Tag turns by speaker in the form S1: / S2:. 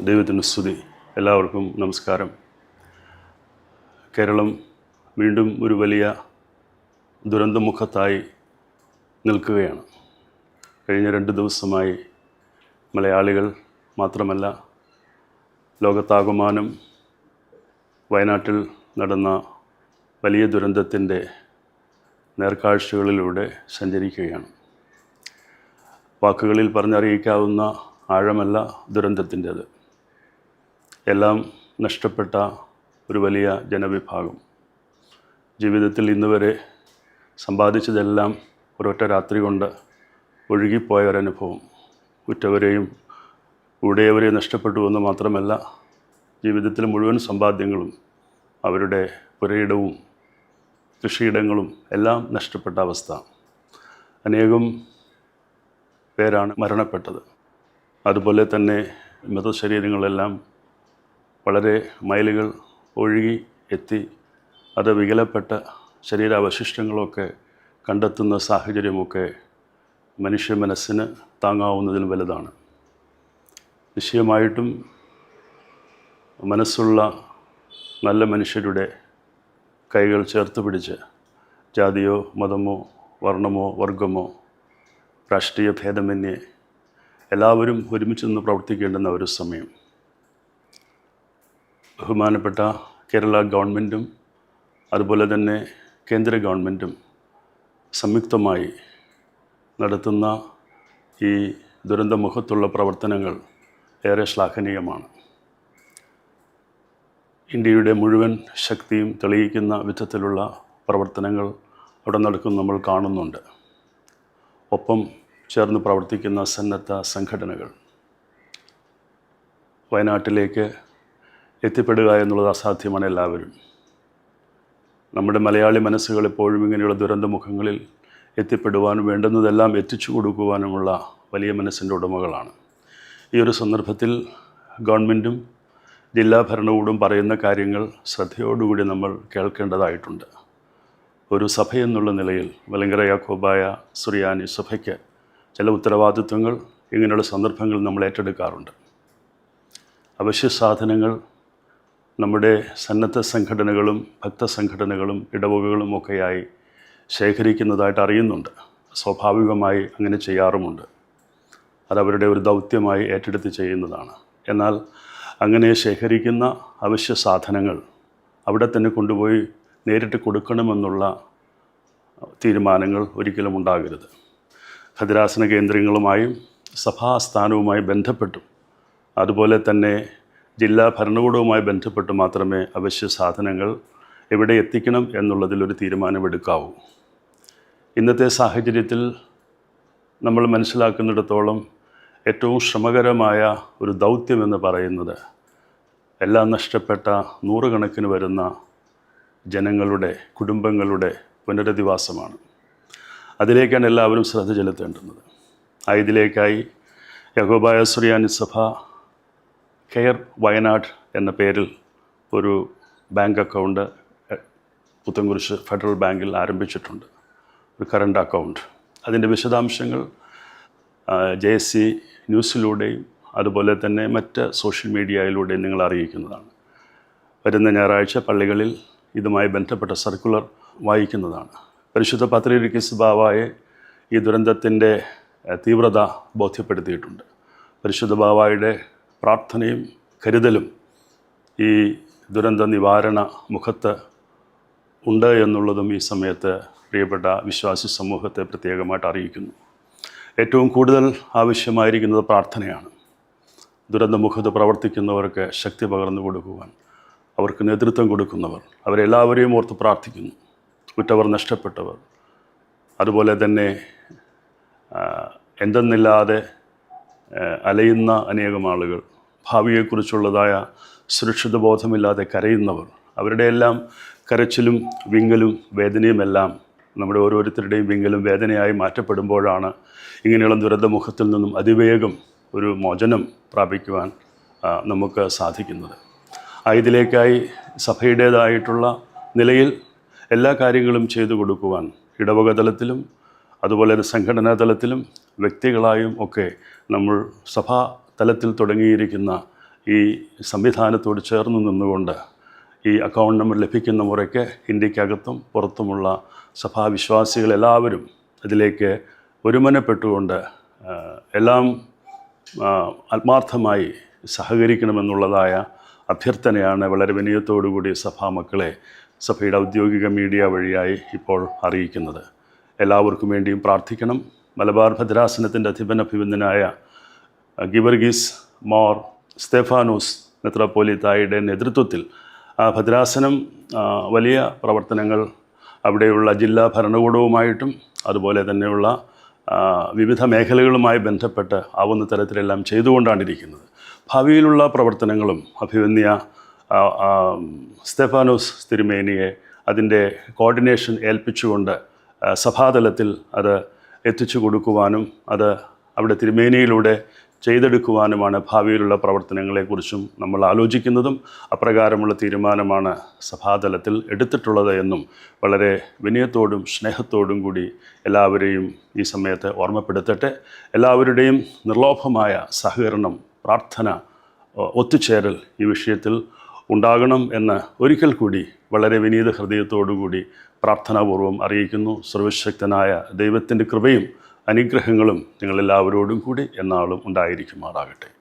S1: ദൈവത്തിന് സ്തുതി. എല്ലാവർക്കും നമസ്കാരം. കേരളം വീണ്ടും ഒരു വലിയ ദുരന്തമുഖത്തായി നിൽക്കുകയാണ്. കഴിഞ്ഞ രണ്ട് ദിവസമായി മലയാളികൾ മാത്രമല്ല ലോകത്താകമാനം വയനാട്ടിൽ നടന്ന വലിയ ദുരന്തത്തിന്റെ നേർക്കാഴ്ചകളിലൂടെ സഞ്ചരിക്കുകയാണ്. വാക്കുകളിൽ പറഞ്ഞറിയിക്കാവുന്ന ആഴമല്ല ദുരന്തത്തിന്റേത്. എല്ലാം നഷ്ടപ്പെട്ട ഒരു വലിയ ജനവിഭാഗം. ജീവിതത്തിൽ ഇന്ന് വരെ സമ്പാദിച്ചതെല്ലാം ഒരൊറ്റ രാത്രി കൊണ്ട് ഒഴുകിപ്പോയ ഒരനുഭവം. ഉറ്റവരെയും ഉടയവരെയും നഷ്ടപ്പെട്ടു എന്ന് മാത്രമല്ല ജീവിതത്തിലെ മുഴുവൻ സമ്പാദ്യങ്ങളും അവരുടെ പുരയിടവും കൃഷിയിടങ്ങളും എല്ലാം നഷ്ടപ്പെട്ട അവസ്ഥ. അനേകം പേരാണ് മരണപ്പെട്ടത്. അതുപോലെ തന്നെ മൃതശരീരങ്ങളെല്ലാം വളരെ മൈലുകൾ ഒഴുകി എത്തി. അത് വികലപ്പെട്ട ശരീരാവശിഷ്ടങ്ങളൊക്കെ കണ്ടെത്തുന്ന സാഹചര്യമൊക്കെ മനുഷ്യ മനസ്സിന് താങ്ങാവുന്നതിലും വലുതാണ്. നിശ്ചയമായിട്ടും മനസ്സുള്ള നല്ല മനുഷ്യരുടെ കൈകൾ ചേർത്ത് പിടിച്ച് ജാതിയോ മതമോ വർണമോ വർഗമോ രാഷ്ട്രീയ ഭേദമന്യേ എല്ലാവരും ഒരുമിച്ച് നിന്ന് പ്രവർത്തിക്കേണ്ടുന്ന ഒരു സമയം. ബഹുമാനപ്പെട്ട കേരള ഗവൺമെന്റും അതുപോലെ തന്നെ കേന്ദ്ര ഗവൺമെന്റും സംയുക്തമായി നടത്തുന്ന ഈ ദുരന്തമുഖത്തുള്ള പ്രവർത്തനങ്ങൾ ഏറെ ശ്ലാഘനീയമാണ്. ഇന്ത്യയുടെ മുഴുവൻ ശക്തിയും തെളിയിക്കുന്ന വിധത്തിലുള്ള പ്രവർത്തനങ്ങൾ അവിടെ നടക്കുന്ന നമ്മൾ കാണുന്നുണ്ട്. ഒപ്പം ചേർന്ന് പ്രവർത്തിക്കുന്ന സന്നദ്ധ സംഘടനകൾ. വയനാട്ടിലേക്ക് എത്തിപ്പെടുക എന്നുള്ളത് അസാധ്യമാണ് എല്ലാവരും. നമ്മുടെ മലയാളി മനസ്സുകൾ എപ്പോഴും ഇങ്ങനെയുള്ള ദുരന്തമുഖങ്ങളിൽ എത്തിപ്പെടുവാനും വേണ്ടുന്നതെല്ലാം എത്തിച്ചു കൊടുക്കുവാനുമുള്ള വലിയ മനസ്സിന്റെ ഉടമകളാണ്. ഈ ഒരു സന്ദർഭത്തിൽ ഗവൺമെന്റും ജില്ലാ ഭരണകൂടവും പറയുന്ന കാര്യങ്ങൾ ശ്രദ്ധയോടുകൂടി നമ്മൾ കേൾക്കേണ്ടതായിട്ടുണ്ട്. ഒരു സഭ എന്നുള്ള നിലയിൽ മലങ്കര യാക്കോബായ സുറിയാനി സഭയ്ക്ക് ചില ഉത്തരവാദിത്വങ്ങൾ ഇങ്ങനെയുള്ള സന്ദർഭങ്ങൾ നമ്മൾ ഏറ്റെടുക്കാറുണ്ട്. അവശ്യ സാധനങ്ങൾ നമ്മുടെ സന്നദ്ധ സംഘടനകളും ഭക്തസംഘടനകളും ഇടവകകളും ഒക്കെയായി ശേഖരിക്കുന്നതായിട്ട് അറിയുന്നുണ്ട്. സ്വാഭാവികമായി അങ്ങനെ ചെയ്യാറുമുണ്ട്. അതവരുടെ ഒരു ദൗത്യമായി ഏറ്റെടുത്ത് ചെയ്യുന്നതാണ്. എന്നാൽ അങ്ങനെ ശേഖരിക്കുന്ന അവശ്യ സാധനങ്ങൾ അവിടെ തന്നെ കൊണ്ടുപോയി നേരിട്ട് കൊടുക്കണമെന്നുള്ള തീരുമാനങ്ങൾ ഒരിക്കലും ഉണ്ടാകരുത്. ഭദ്രാസന കേന്ദ്രങ്ങളുമായും സഭാസ്ഥാനവുമായി ബന്ധപ്പെട്ടു അതുപോലെ തന്നെ ജില്ലാ ഭരണകൂടവുമായി ബന്ധപ്പെട്ട് മാത്രമേ അവശ്യ സാധനങ്ങൾ എവിടെ എത്തിക്കണം എന്നുള്ളതിലൊരു തീരുമാനമെടുക്കാവൂ. ഇന്നത്തെ സാഹചര്യത്തിൽ നമ്മൾ മനസ്സിലാക്കുന്നിടത്തോളം ഏറ്റവും ശ്രമകരമായ ഒരു ദൗത്യമെന്ന് പറയുന്നത് എല്ലാം നഷ്ടപ്പെട്ട നൂറുകണക്കിന് വരുന്ന ജനങ്ങളുടെ കുടുംബങ്ങളുടെ പുനരധിവാസമാണ്. അതിലേക്കാണ് എല്ലാവരും ശ്രദ്ധ ചെലുത്തേണ്ടുന്നത്. ആ ഇതിലേക്കായി യഹോബായ സുറിയാനി സഭ കെയർ വയനാട് എന്ന പേരിൽ ഒരു ബാങ്ക് അക്കൗണ്ട് പുത്തൻകുരിശ് ഫെഡറൽ ബാങ്കിൽ ആരംഭിച്ചിട്ടുണ്ട്. ഒരു കറണ്ട് അക്കൗണ്ട്. അതിന്റെ വിശദാംശങ്ങൾ ജെ എസ് സി ന്യൂസിലൂടെയും അതുപോലെ തന്നെ മറ്റ് സോഷ്യൽ മീഡിയയിലൂടെയും നിങ്ങൾ അറിയിക്കുന്നതാണ്. വരുന്ന ഞായറാഴ്ച പള്ളികളിൽ ഇതുമായി ബന്ധപ്പെട്ട സർക്കുലർ വായിക്കുന്നതാണ്. പരിശുദ്ധ പത്രിക ബാവായെ ഈ ദുരന്തത്തിന്റെ തീവ്രത ബോധ്യപ്പെടുത്തിയിട്ടുണ്ട്. പരിശുദ്ധ ബാവായുടെ പ്രാർത്ഥനയും കരുതലും ഈ ദുരന്ത നിവാരണ മുഖത്ത് ഉണ്ട് എന്നുള്ളതും ഈ സമയത്ത് പ്രിയപ്പെട്ട വിശ്വാസി സമൂഹത്തെ പ്രത്യേകമായിട്ട് അറിയിക്കുന്നു. ഏറ്റവും കൂടുതൽ ആവശ്യമായിരിക്കുന്നത് പ്രാർത്ഥനയാണ്. ദുരന്തമുഖത്ത് പ്രവർത്തിക്കുന്നവർക്ക് ശക്തി പകർന്നു കൊടുക്കുവാൻ അവർക്ക് നേതൃത്വം കൊടുക്കുന്നവർ അവരെല്ലാവരെയും ഓർത്ത് പ്രാർത്ഥിക്കുന്നു. ഉറ്റവർ നഷ്ടപ്പെട്ടവർ. അതുപോലെ തന്നെ എന്തെന്നില്ലാതെ അലയുന്ന അനേകം ആളുകൾ ഭാവിയെക്കുറിച്ചുള്ളതായ സുരക്ഷിത ബോധമില്ലാതെ കരയുന്നവർ അവരുടെ എല്ലാം കരച്ചിലും വിങ്ങലും വേദനയുമെല്ലാം നമ്മുടെ ഓരോരുത്തരുടെയും വിങ്ങലും വേദനയായി മാറ്റപ്പെടുമ്പോഴാണ് ഇങ്ങനെയുള്ള ദുരന്തമുഖത്തിൽ നിന്നും അതിവേഗം ഒരു മോചനം പ്രാപിക്കുവാൻ നമുക്ക് സാധിക്കുന്നത്. ആ ഇതിലേക്കായി സഭയുടേതായിട്ടുള്ള നിലയിൽ എല്ലാ കാര്യങ്ങളും ചെയ്തു കൊടുക്കുവാൻ ഇടവക തലത്തിലും അതുപോലെ തന്നെ സംഘടനാ തലത്തിലും വ്യക്തികളായും ഒക്കെ നമ്മൾ സഭാ തലത്തിൽ തുടങ്ങിയിരിക്കുന്ന ഈ സംവിധാനത്തോട് ചേർന്ന് നിന്നുകൊണ്ട് ഈ അക്കൗണ്ട് നമ്പർ ലഭിക്കുന്ന മുറയ്ക്ക് ഇന്ത്യക്കകത്തും പുറത്തുമുള്ള സഭാവിശ്വാസികളെല്ലാവരും അതിലേക്ക് ഒരുമനപ്പെട്ടുകൊണ്ട് എല്ലാം ആത്മാർത്ഥമായി സഹകരിക്കണമെന്നുള്ളതായ അഭ്യർത്ഥനയാണ് വളരെ വിനയത്തോടുകൂടി സഭാ മക്കളെ സഭയുടെ ഔദ്യോഗിക മീഡിയ വഴിയായി ഇപ്പോൾ അറിയിക്കുന്നത്. എല്ലാവർക്കും വേണ്ടിയും പ്രാർത്ഥിക്കണം. മലബാർ ഭദ്രാസനത്തിന്റെ അധിപനഭിബന്ധനായ ഗിവർഗീസ് മോർ സ്തെഫാനോസ് മെത്രാപ്പോലിത്തായുടെ നേതൃത്വത്തിൽ ഭദ്രാസനം വലിയ പ്രവർത്തനങ്ങൾ അവിടെയുള്ള ജില്ലാ ഭരണകൂടവുമായിട്ടും അതുപോലെ തന്നെയുള്ള വിവിധ മേഖലകളുമായി ബന്ധപ്പെട്ട് ആവുന്ന തരത്തിലെല്ലാം ചെയ്തുകൊണ്ടാണിരിക്കുന്നത്. ഭാവിയിലുള്ള പ്രവർത്തനങ്ങളും അഭിവന്യ സ്റ്റെഫാനോസ് തിരുമേനിയെ അതിന്റെ കോർഡിനേഷൻ ഏൽപ്പിച്ചുകൊണ്ട് സഭാതലത്തിൽ അത് എത്തിച്ചു കൊടുക്കുവാനും അത് അവിടെ തിരുമേനിയിലൂടെ ചെയ്തെടുക്കുവാനുമാണ് ഭാവിയിലുള്ള പ്രവർത്തനങ്ങളെക്കുറിച്ചും നമ്മൾ ആലോചിക്കുന്നതും അപ്രകാരമുള്ള തീരുമാനമാണ് സഭാതലത്തിൽ എടുത്തിട്ടുള്ളത് എന്നും വളരെ വിനയത്തോടും സ്നേഹത്തോടും കൂടി എല്ലാവരെയും ഈ സമയത്ത് ഓർമ്മപ്പെടുത്തട്ടെ. എല്ലാവരുടെയും നിർലോഭമായ സഹകരണം പ്രാർത്ഥന ഒത്തുചേരൽ ഈ വിഷയത്തിൽ ഉണ്ടാകണം എന്ന് ഒരിക്കൽ കൂടി വളരെ വിനീത ഹൃദയത്തോടുകൂടി പ്രാർത്ഥനാപൂർവം അറിയിക്കുന്നു. സർവശക്തനായ ദൈവത്തിന്റെ കൃപയും അനുഗ്രഹങ്ങളും നിങ്ങളെല്ലാവരോടും കൂടി എന്നാളും ഉണ്ടായിരിക്കുമാറാകട്ടെ.